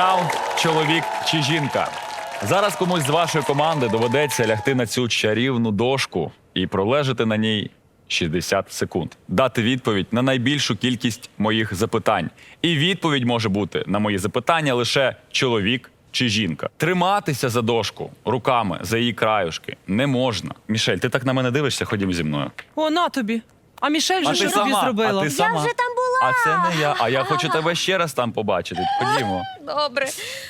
Раунд чоловік чи жінка. Зараз комусь з вашої команди доведеться лягти на цю чарівну дошку і пролежати на ній 60 секунд. Дати відповідь на найбільшу кількість моїх запитань. І відповідь може бути на мої запитання лише чоловік чи жінка. Триматися за дошку руками за її краюшки не можна. Мішель, ти так на мене дивишся, ходім зі мною. О, на тобі. А Мішель вже що тобі зробила? а ти сама. вже там. А це не я. А я хочу тебе ще раз там побачити. Ходімо. Добре.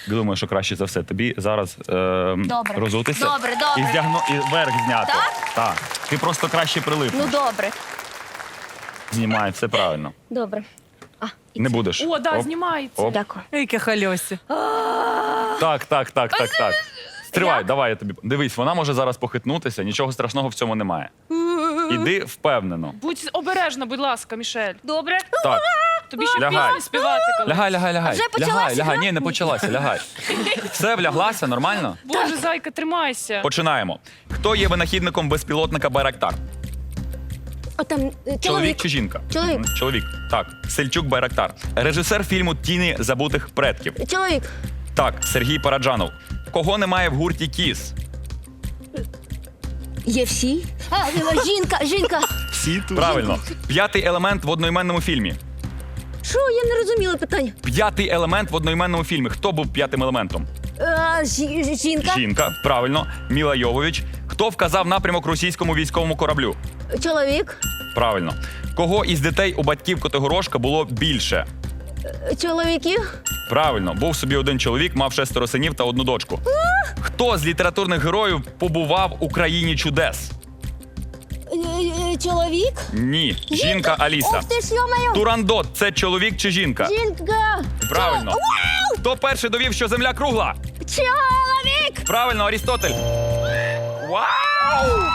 Думаю, що краще за все тобі зараз е, Добре. розутися Добре, добре. і здягну і верх зняти. Так? Так. Ти просто краще прилипнеш. Ну добре. Знімай, все правильно. Добре. А, і Не це. будеш. О, да, Оп, знімається. оп. Дякую. Яке хальосі. Так, так, так, так, так. Стривай, давай я тобі. Дивись, вона може зараз похитнутися, нічого страшного в цьому немає. Іди впевнено. Будь обережна, будь ласка, Мішель. Добре. Так. Тобі ще Лягай. пісні співати. коли. Лягай, лягай, лягай. вже почалася лягай, лягай. гра? Ні, не почалася, лягай. Все, вляглася, нормально? Боже, зайка, тримайся. Починаємо. Хто є винахідником безпілотника Байрактар? О, там е, Чоловік чоловік. чи жінка? Чоловік. Мгм, Чоловік. Так. Сельчук Байрактар. Режисер фільму Тіні забутих предків. Чоловік. Так, Сергій Параджанов. Кого немає в гурті Кіс? Є всі? А, е, жінка, жінка. Всі тут. Правильно. П'ятий елемент в одноіменному фільмі. Що, я не розуміла питання. П'ятий елемент в одноіменному фільмі. Хто був п'ятим елементом? А, жі- жінка. Жінка. Правильно. Міла Йовович. Хто вказав напрямок російському військовому кораблю? Чоловік. Правильно. Кого із дітей у батьків Котигорошка було більше? Чоловіків. Правильно, був собі один чоловік, мав шестеро синів та одну дочку. Хто з літературних героїв побував у країні чудес? Е, е, Чоловік. Ні, жінка Аліса. Ти ж. Турандот це чоловік чи жінка? Жінка. Правильно. Хто перший довів, що земля кругла? Чоловік. Правильно, Арістотель. Вау!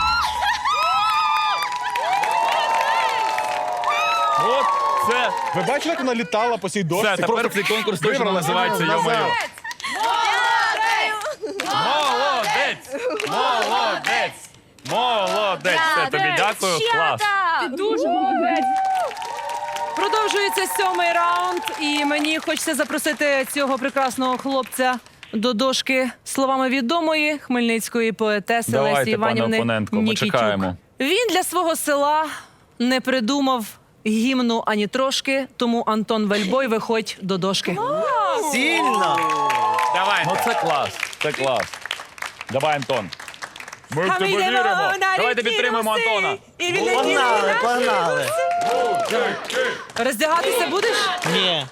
Це. Ви бачили, як вона літала по цій дошці? Все, тепер цей конкурс точно називається вибрала «Йо-моє». назад. Молодець! Молодець! Молодець! Все, тобі дякую. Клас. Ти дуже молодець. Продовжується сьомий раунд, і мені хочеться запросити цього прекрасного хлопця до дошки словами відомої хмельницької поетеси Давайте, Лесі пане Іванівни опонентко, ми Нікітюк. чекаємо. Він для свого села не придумав гімну ані трошки, тому Антон Вельбой виходь до дошки. Сильно! Давай. Ну це клас. Це клас. Давай, Антон. Ми в тебе віримо. Давайте підтримуємо Антона. Погнали, погнали! Роздягатися будеш? Ні,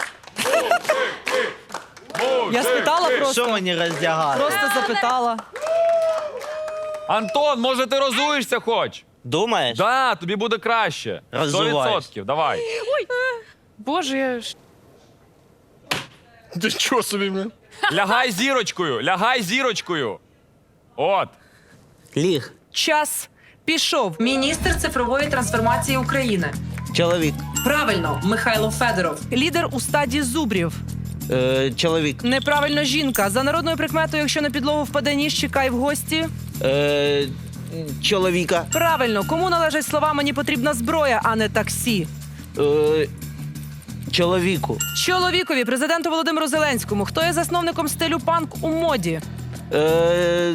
Я спитала що просто. мені роздягати? Просто запитала. Антон, може ти розуєшся хоч? Думаєш? Да, тобі буде краще. Роззуваюсь. 100%. Давай. Боже, я ж. Ти що собі, блін? Лягай зірочкою, лягай зірочкою. От. Ліг. Час пішов. Міністр цифрової трансформації України. Чоловік. Правильно, Михайло Федоров. Лідер у стаді зубрів. Е, чоловік. Неправильно жінка. За народною прикметою, якщо на підлогу впаде ніж, чекай в гості. Е, чоловіка. Правильно, кому належать слова мені потрібна зброя, а не таксі. Е, чоловіку. Чоловікові, президенту Володимиру Зеленському. Хто є засновником стилю панк у моді? Е,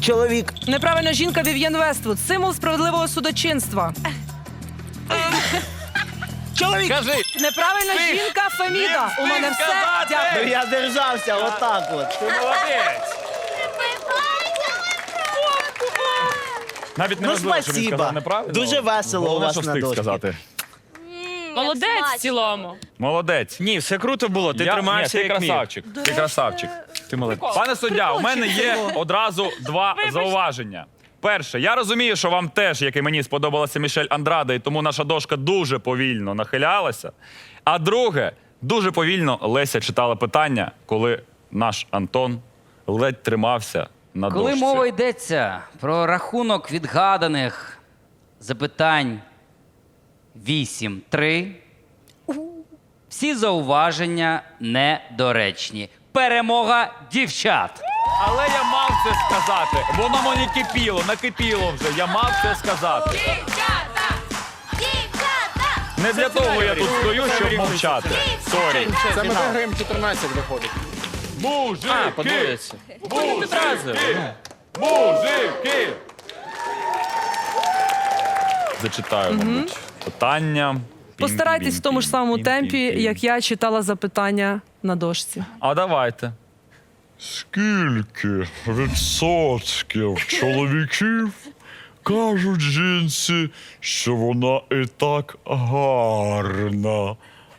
чоловік. Неправильно жінка Вів'єн Вествуд. Символ справедливого судочинства. Чоловік! Кажи. Неправильно жінка Феміда. У мене все. Дякую. Ну, Я держався отак от. Ти молодець. Навіть не Ну, важливо, що він спасіба. сказав неправильно. Дуже весело у вас що на встиг дошці. сказати. Молодець в цілому. Молодець. Ні, все круто було. Ти Я- ні, ти як міг. красавчик. Ти красавчик. Ти молодець. Пане суддя, у мене є одразу два зауваження. Перше, я розумію, що вам теж, як і мені, сподобалася Мішель Андраде, і тому наша дошка дуже повільно нахилялася. А друге, дуже повільно Леся читала питання, коли наш Антон ледь тримався на Коли дошці. мова йдеться про рахунок відгаданих запитань 8-3, всі зауваження недоречні. Перемога дівчат. Але я мав це сказати. Воно мені кипіло, накипіло вже. Я мав це сказати. Дівчата! Дівчата! Не для того я тут стою, щоб мовчати. Сорі. Це ми виграємо 14 виходить. Мужики! А, подвоїться. Мужики! Зачитаю, мабуть, питання. Постарайтесь в тому ж самому темпі, як я читала запитання на дошці. А давайте. Скільки відсотків чоловіків кажуть жінці, що вона і так гарна,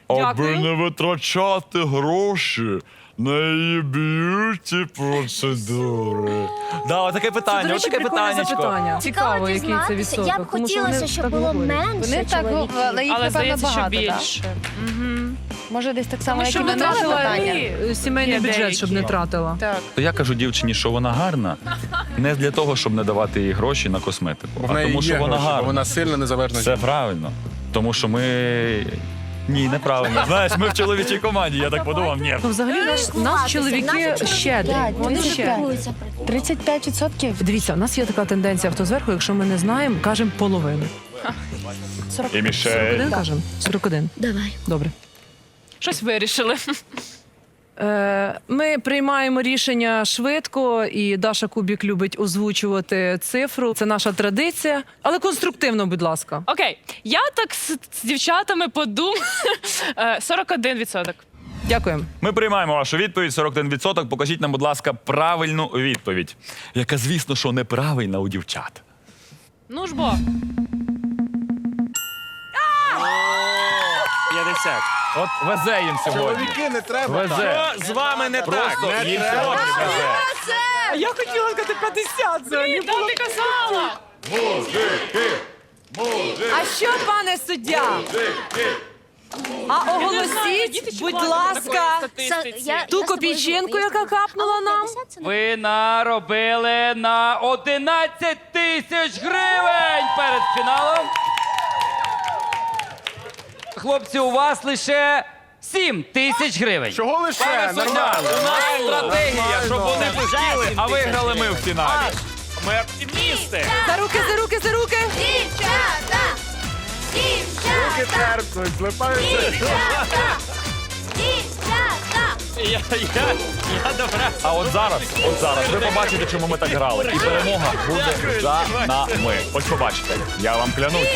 аби Дякую. не витрачати гроші на б'юті процедури. Да, таке Це, питання, до речі, отаке прикольне питаннячко. запитання. Цікаво, який це відсоток. Я б тому що хотілося, вони щоб так було говорять. менше Вони так чоловіків. але їх Але напевно здається, що багато, так? більше. Може, десь так само, як і Щоб не тратила питання. е, сімейний Є бюджет, щоб не деякі. тратила. Так. То я кажу дівчині, що вона гарна, не для того, щоб не давати їй гроші на косметику, в а неї тому, що вона гроші, бо гарна. вона сильна, незалежна. Все правильно. Тому що ми. Ні, неправильно. Знаєш, ми в чоловічій команді. Я так подумав, ні. Ну, взагалі, наш, нас чоловіки щедрі. Вони щедрі. піклуються про 35%? Дивіться, у нас є така тенденція, хто зверху, якщо ми не знаємо, кажемо половину. І Мішель. 41 кажемо? 41. Давай. Добре. Щось вирішили. Е, Ми приймаємо рішення швидко, і Даша Кубік любить озвучувати цифру. Це наша традиція, але конструктивно, будь ласка. Окей, я так з, з дівчатами подумала. Е, 41%. Дякуємо. Ми приймаємо вашу відповідь 41%. Покажіть нам, будь ласка, правильну відповідь, яка, звісно, що неправильна у дівчат. Ну ж бо. 50. От везе їм сьогодні. Чоловіки не треба. Везе. З вами не Просто Не їм треба. сьогодні везе. Я хотіла сказати 50 Блін, там ти казала. А що, пане суддя? А оголосіть, будь ласка, ту я копійчинку, яка капнула нам. 50 Ви наробили на 11 тисяч гривень перед фіналом. Хлопці, у вас лише 7 тисяч гривень. Чого лише? Суддя, Нормально. у нас стратегія, щоб вони пустили, а виграли ми в фіналі. Ми оптимісти. За руки, за руки, за руки. Дівчата! Руки Дівчата! терпнуть, злипаються. Дівчата! Дівчата! Я, я, я добре. А от зараз, от зараз, ви побачите, чому ми так грали. І перемога буде за нами. Ось побачите. Я вам клянусь.